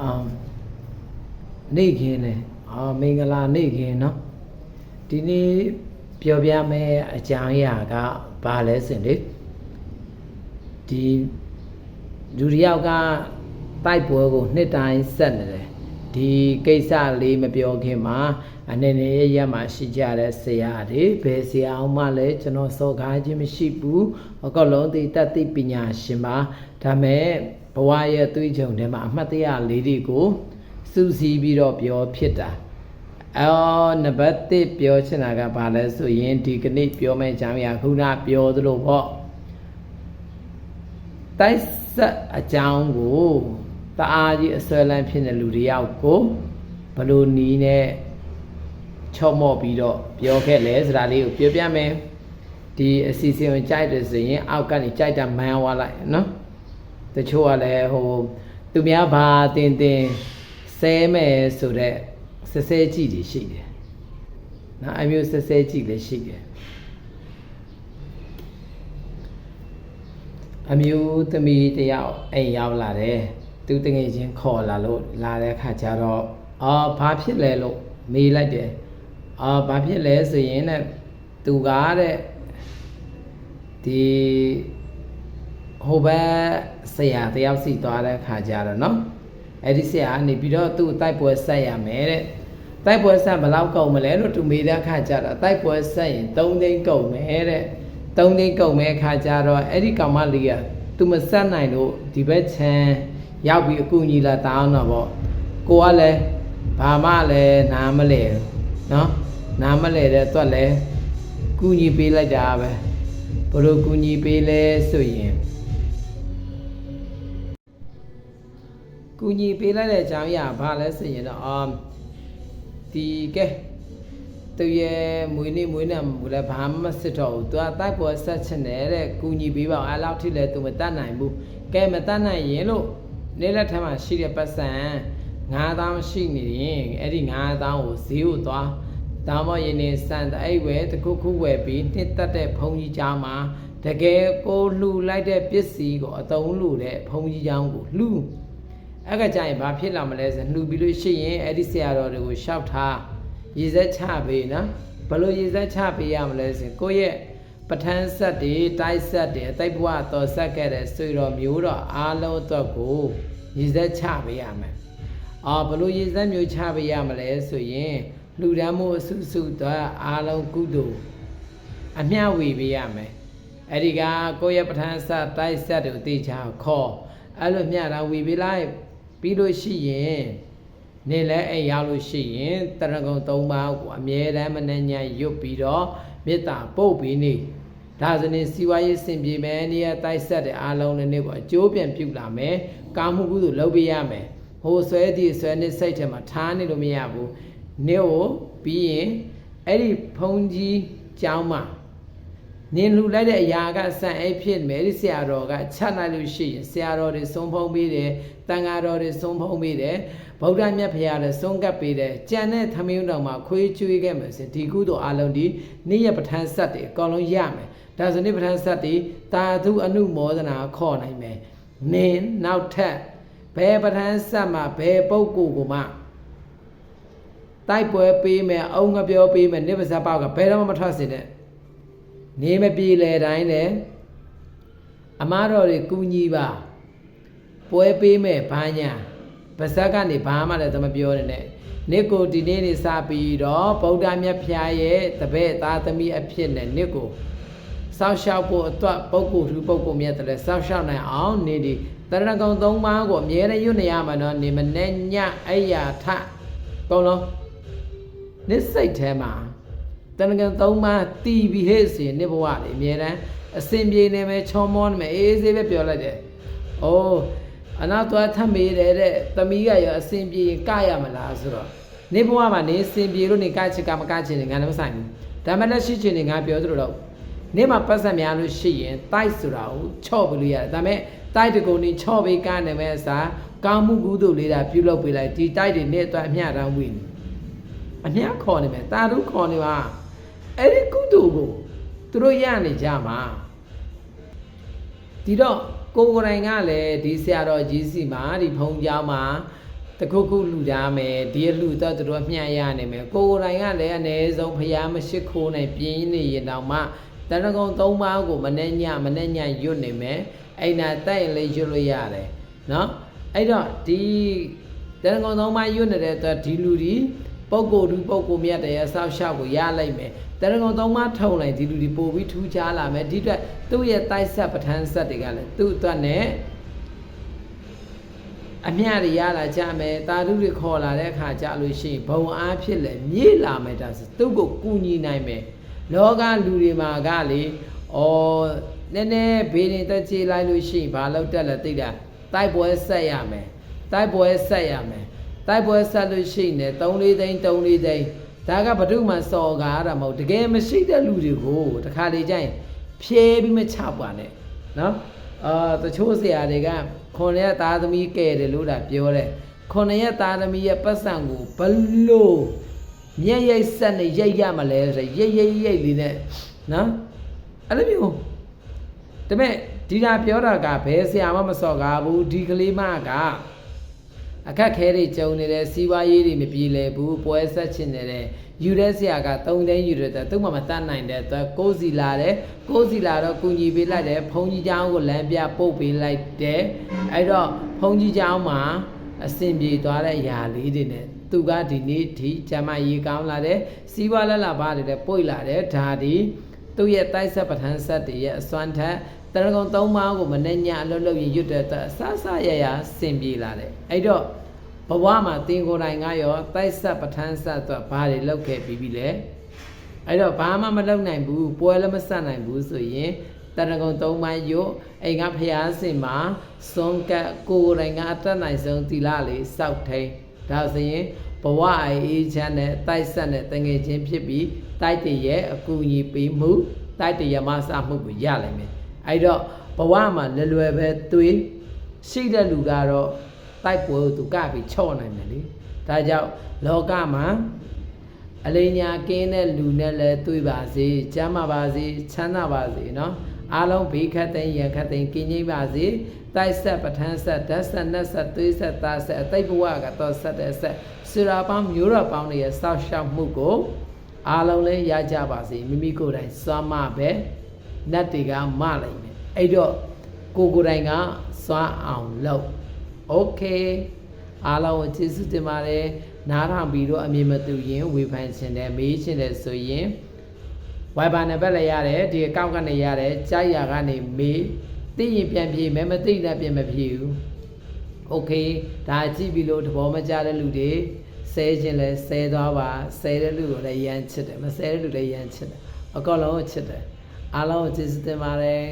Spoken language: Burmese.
အာနေခင်းနဲ့အာမင်္ဂလာနေခင်းနော်ဒီနေ့ပြောပြမယ့်အကြောင်းအရာကဘာလဲစင်လေဒီလူတယောက်ကတိုက်ပွဲကိုနှစ်တိုင်းဆက်နေတယ် ဒီကိစ္စလေးမပြောခင်မှာအနေနဲ့ရရမှာရှိကြတဲ့ဆရာတွေဘယ်ဆရာအောင်မှလည်းကျွန်တော်စော်ကားခြင်းမရှိဘူးအကောလုံးသိတတ်သိပညာရှင်ပါဒါမဲ့ဘဝရဲ့သွေးကြုံထဲမှာအမှတ်တရလေးတွေကိုစူးစီးပြီးတော့ပြောဖြစ်တာအော်နံပါတ်1ပြောချင်တာကဘာလဲဆိုရင်ဒီကနေ့ပြောမယ့်အကြောင်းအရာခုနပြောသလိုပေါ့တိုက်ဆက်အကြောင်းကို တအားကြီးအစွဲလန်းဖြစ်တဲ့လူတယောက်ကိုဘလို့နီးနဲ့ချော့မော့ပြီးတော့ပြောခဲ့လဲဆိုတာလေးကိုပြောပြမယ်ဒီအစီအစဉ်ကိုကြိုက်တယ်ဆိုရင်အောက်ကနေကြိုက်တာမှန်းသွားလိုက်နော်တချို့ကလည်းဟိုသူများဘာတင်တင်ဆဲမယ်ဆိုတော့ဆဲဆဲကြည့်တွေရှိတယ်နော်အမျိုးဆဲဆဲကြည့်လည်းရှိတယ်အမျိုးသမီးတယောက်အိမ်ရောက်လာတယ် သူတငယ်ချင်းခေါ်လာလို့လာတဲ့ခါကျတော့အော်ဘာဖြစ်လဲလို့မေးလိုက်တယ်အော်ဘာဖြစ်လဲဆိုရင်တဲ့သူကတဲ့ဒီဟိုဘက်ဆရာတယောက်စီသွားတဲ့ခါကျတော့နော်အဲ့ဒီဆရာကနေပြီးတော့သူ့တိုက်ပွဲဆက်ရမယ်တဲ့တိုက်ပွဲဆက်ဘယ်လောက်ကုန်မလဲလို့သူမေးတဲ့ခါကျတော့တိုက်ပွဲဆက်ရင်3သိန်းကုန်မယ်တဲ့3သိန်းကုန်မဲ့ခါကျတော့အဲ့ဒီကောင်မလေးကသူမဆက်နိုင်လို့ဒီဘက်ချမ်း ရောက်ပြီးအကူကြီးလာတောင်းတော့ဗောကိုကလည်းဘာမှလည်းနားမလဲနော်နားမလဲတဲ့တွက်လည်းကူညီပေးလိုက်တာပဲဘယ်လိုကူညီပေးလဲဆိုရင်ကူညီပေးလိုက်တဲ့အကြောင်းအရာဘာလဲဆိုရင်တော့အာဒီကဲသူရဲ့မွေးနေ့မွေးနေ့မလည်းဘာမှမစစ်တော့ဘူးသူကတိုက်ပေါ်ဆက်ချင်တယ်တဲ့ကူညီပေးပါအဲ့လောက်ထိလည်းသူမတတ်နိုင်ဘူးကဲမတတ်နိုင်ရင်လို့ နေ့လက်ထက်မှာရှိတဲ့ပတ်စံ9000ရှိနေရင်အဲ့ဒီ9000ကိုဈေးကိုသွားတောင်းမရင်နေစံအဲ့ဝဲတခုခုဝယ်ပြီးနှစ်သက်တဲ့ဘုံကြီးเจ้าမှာတကယ်ကိုလှူလိုက်တဲ့ပစ္စည်းကိုအတုံးလှူတဲ့ဘုံကြီးเจ้าကိုလှူအဲ့ကကြရင်ဘာဖြစ်လာမလဲဆိုလှူပြီးလို့ရှိရင်အဲ့ဒီဆရာတော်တွေကိုရှောက်ထားရည်စက်ချပေးနော်ဘယ်လိုရည်စက်ချပေးရမလဲဆိုရင်ကိုယ့်ရဲ့ ပဋ္ဌာန်းဆက်တွေတိုက်ဆက်တွေအသိဘဝတော်ဆက်ခဲ့တဲ့ဆွေတော်မျိုးတော်အားလုံးအတွက်ကိုရည်စက်ချပေးရမယ်အော်ဘယ်လိုရည်စက်မျိုးချပေးရမလဲဆိုရင်လူဒန်းမှုအစုစုတော့အားလုံးကုသိုလ်အမျှဝေပေးရမယ်အဲ့ဒီကကိုယ့်ရဲ့ပဋ္ဌာန်းဆက်တိုက်ဆက်တွေကိုသိချခေါ်အဲ့လိုမျှတာဝေပေးလိုက်ပြီးလို့ရှိရင်နေလဲအိမ်ရောက်လို့ရှိရင်တရကုံ၃ပါးကိုအမြဲတမ်းမနှညံ့ရွတ်ပြီးတော့မေတ္တာပို့ပြီးနေ ဒါဆိုရင်စီဝါရေးစင်ပြေမယ်နေရာတိုက်ဆက်တဲ့အားလုံးနဲ့နေကိုအကျိုးပြန်ပြုလာမယ်ကာမှုကုသိုလ်လုပ်ပေးရမယ်ဟိုဆွဲတည်ဆွဲနေစိတ်ထဲမှာထားနေလို့မရဘူးနေကိုပြီးရင်အဲ့ဒီဖုံကြီးကျောင်းမှာနင်လှူလိုက်တဲ့အရာကဆန်အိတ်ဖြစ်မယ်ဒီဆရာတော်ကချက်လိုက်လို့ရှိရင်ဆရာတော်တွေဆုံးဖုံးပေးတယ်တန်ဃာတော်တွေဆုံးဖုံးပေးတယ်ဗုဒ္ဓမြတ်ဖရာလည်းဆုံးကပ်ပေးတယ်ကြံတဲ့သမင်းတော်မှာခွေးကျွေးခဲ့မယ်ဆိုဒီကုသိုလ်အလုံးဒီနေ့ရပဋ္ဌာန်းဆက်တွေအကောင်လုံးရမယ် ဒါဆိုနေ့ပဋ္ဌာန်းဆက်တွေတာသုအနုမောဒနာခေါ်နိုင်မယ်နင်နောက်ထပ်ဘယ်ပဋ္ဌာန်းဆက်မှာဘယ်ပုဂ္ဂိုလ်ကိုမှတိုက်ပွဲပေးမယ်အုံငပြောပေးမယ်နိဗ္ဗာန်ပေါက်ကဘယ်တော့မှမထွက်စေနဲ့နေမပြေလေတိုင်းလေအမားတော်တွေကူညီပါပွဲပေးမယ်ဘာညာပါဇက်ကနေဘာမှလည်းသမပြောနေနဲ့နိကိုဒီနေ့နေစပြီးတော့ဗုဒ္ဓမြတ်ဖျားရဲ့တပည့်သားသမီးအဖြစ်နဲ့နိကို စောက်ရှောက်ဖို့အတွက်ပုဂ္ဂိုလ်သူပုဂ္ဂိုလ်မြတ်တယ်စောက်ရှောက်နိုင်အောင်နေဒီတရဏဂုံ၃ပါးကိုအမြဲတမ်းရွတ်နေရမှာနော်နေမနဲ့ညအရာထကုန်လုံးနိစိတ်ထဲမှာတဏ္ဍကံ၃ပါးတီးပြီးဟဲ့စီနိဘဝလေအမြဲတမ်းအစဉ်ပြေနေမယ်ချောမောနေမယ်အေးအေးဆေးပဲပြောလိုက်တယ်။အိုးအနောက်သွားထပ်မေးတယ်တဲ့သမီးကရောအစဉ်ပြေကရမလားဆိုတော့နေဘဝမှာနေစင်ပြေလို့နေကချစ်ကမကချင်နေငါလည်းမဆိုင်ဘူး။ဒါမှလည်းရှိချင်နေငါပြောသလိုတော့ နေမှာပတ်စံများလို့ရှိရင်တိုက်ဆိုတာကိုချော့ပြီးလို့ရတယ်။ဒါပေမဲ့တိုက်တကုံနေချော့ပြီးကနေမဲ့အစားကောင်းမှုကုသိုလ်လေးတာပြုလုပ်ပေးလိုက်ဒီတိုက်တွေနဲ့အတွက်အမျှတောင်းဝင်နေ။အမျှခေါ်နေမယ်တာတို့ခေါ်နေပါအဲ့ဒီကုသိုလ်ကိုသူတို့ရနေကြမှာဒီတော့ကိုကိုယ်တိုင်ကလည်းဒီဆရာတော်ကြီးစီမှာဒီဘုံကျောင်းမှာတခုခုလှူဒါမယ်ဒီလှူတော့သူတို့အမျှရနိုင်မယ်ကိုယ်ကိုယ်တိုင်ကလည်းအ ਨੇ ဆုံးဖျားမရှိခိုးနိုင်ပြင်းနေရင်တော့မှ တဏ္ဍကုံ၃ပါးကိုမနဲ့ညမနဲ့ညရွတ်နေမယ်အဲ့နာတိုက်ရင်လည်းရွတ်လို့ရတယ်နော်အဲ့တော့ဒီတဏ္ဍကုံ၃ပါးရွတ်နေတဲ့အတွက်ဒီလူဒီပုဂ္ဂိုလ်သူပုဂ္ဂိုလ်မြတ်တရားဆောက်ရှောက်ကိုရလိုက်မယ်တဏ္ဍကုံ၃ပါးထုံလိုက်ဒီလူဒီပို့ပြီးထူးခြားလာမယ်ဒီအတွက်သူ့ရဲ့တိုက်ဆက်ပဋ္ဌာန်းဆက်တွေကလည်းသူ့အတွက်နဲ့အမျှတွေရလာကြမယ်တာဓုတွေခေါ်လာတဲ့အခါကြလို့ရှိရင်ဘုံအားဖြစ်လေမြေ့လာမယ်ဒါဆိုသူ့ကိုကူညီနိုင်မယ် လောကလူတွေမှာကလေဩနည်းနည်းဘေးရင်တက်ချေလိုက်လို့ရှိရင်ဘာလို့တက်လဲသိတာတိုက်ပွဲဆက်ရမယ်တိုက်ပွဲဆက်ရမယ်တိုက်ပွဲဆက်လို့ရှိရင်လည်း3လေးသိန်း3လေးသိန်းဒါကဘ ᱹ မှစော်ကားတာမဟုတ်တကယ်မရှိတဲ့လူတွေကိုတခါလေကျရင်ဖြဲပြီးမချပွားနဲ့နော်အာတချို့ဆရာတွေကခွန်ရက်သားသမီးကဲတယ်လို့ဒါပြောတယ်ခွန်ရက်သားသမီးရဲ့ပတ်စံကိုဘလို့ မျက်ရိပ်ဆက်နဲ့ရိတ်ရမလဲဆိုရိတ်ရိတ်ရိတ်လေးနဲ့နော်အဲ့လိုမျိုးဒါပေမဲ့ဒီတာပြောတာကဘယ်ဆရာမှမစော်ကားဘူးဒီကလေးမကအခက်ခဲတွေကြုံနေတဲ့စီးပွားရေးတွေမပြေလည်ဘူးပွဲဆက်ချင်နေတဲ့ယူတဲ့ဆရာက3သိန်းယူတဲ့သူမှမတတ်နိုင်တဲ့အတွက်ကိုးစီလာတယ်ကိုးစီလာတော့ကုညီပေးလိုက်တယ်ဘုံကြီးเจ้าကိုလမ်းပြပို့ပေးလိုက်တယ်အဲ့တော့ဘုံကြီးเจ้าမှာအဆင်ပြေသွားတဲ့အရာလေးတွေနဲ့ သူကဒီနေ့ဒီကျမရေးကောင်းလာတယ်စီးပွားလက်လာပါတွေလည်းပွိလာတယ်ဒါဒီသူ့ရဲ့တိုက်ဆက်ပဋ္ဌာန်းဆက်တွေရဲ့အစွမ်းထက်တရကုံ၃ပါးကိုမနဲ့ညအလုပ်လုပ်ရင်ရွတ်တဲ့အတွက်အဆဆရရဆင်ပြေလာတယ်အဲ့တော့ဘဝမှာတင်ကိုယ်တိုင်ကရောတိုက်ဆက်ပဋ္ဌာန်းဆက်တော့ဘာတွေလောက်ခဲ့ပြီးပြီလဲအဲ့တော့ဘာမှမလုပ်နိုင်ဘူးပွဲလည်းမဆက်နိုင်ဘူးဆိုရင်တရကုံ၃ပိုင်းရုပ်အိမ်ကဖျားစင်မှာစွန်ကတ်ကိုယ်တိုင်ကအတက်နိုင်ဆုံးသီလလေးစောက်ထိန် ဒါဆိုရင်ဘဝအေးချမ်းနဲ့တိုက်ဆက်နဲ့တငယ်ချင်းဖြစ်ပြီးတိုက်တည်ရဲ့အကူအညီပေးမှုတိုက်တည်ရမစမှုကိုရနိုင်မယ်အဲ့တော့ဘဝမှာလွယ်လွယ်ပဲသွေးရှိတဲ့လူကတော့ တိုက်ပွဲကိုသူကပြီးချော့နိုင်မယ်လေဒါကြောင့်လောကမှာအလိညာကင်းတဲ့လူနဲ့လည်းတွေ့ပါစေကျမ်းမာပါစေချမ်းသာပါစေเนาะ အားလုံးဘေးခတ်သိမ်းရန်ခတ်သိမ်းကင်းငြိမ်းပါစေတိုက်ဆက်ပဋ္ဌာန်းဆက်ဓာတ်ဆက်နတ်ဆက်သွေးဆက်သားဆက်အသိဘဝကတော့ဆက်တဲ့ဆက်စိရာပေါင်းမျိုးတော်ပေါင်းတွေရဲ့စောက်ရှောက်မှုကိုအားလုံးလည်းရကြပါစေမိမိကိုယ်တိုင်စွမ်းမပဲနတ်တွေကမလိုက်မယ်အဲ့တော့ကိုယ်ကိုယ်တိုင်ကစွမ်းအောင်လုပ် โอเคအားလုံးကိုကျေးဇူးတင်ပါတယ်နားထောင်ပြီးတော့အမြင်မတူရင်ဝေဖန်ခြင်းနဲ့မေးခြင်းနဲ့ဆိုရင် Viber နံပါတ်လည်းရတယ်ဒီ account ကနေရတယ်ကြိုက်ရာကနေမေးသိရင်ပြန်ပြေးမယ်မသိတဲ့ပြန်မပြေးဘူး Okay ဒါကြည့်ပြီးလို့သဘောမကျတဲ့လူတွေဆဲခြင်းလဲဆဲသွားပါဆဲတဲ့လူကိုလည်းရမ်းချစ်တယ်မဆဲတဲ့လူလည်းရမ်းချစ်တယ်အကောလုံးချစ်တယ်အားလုံးကျေးဇူးတင်ပါတယ်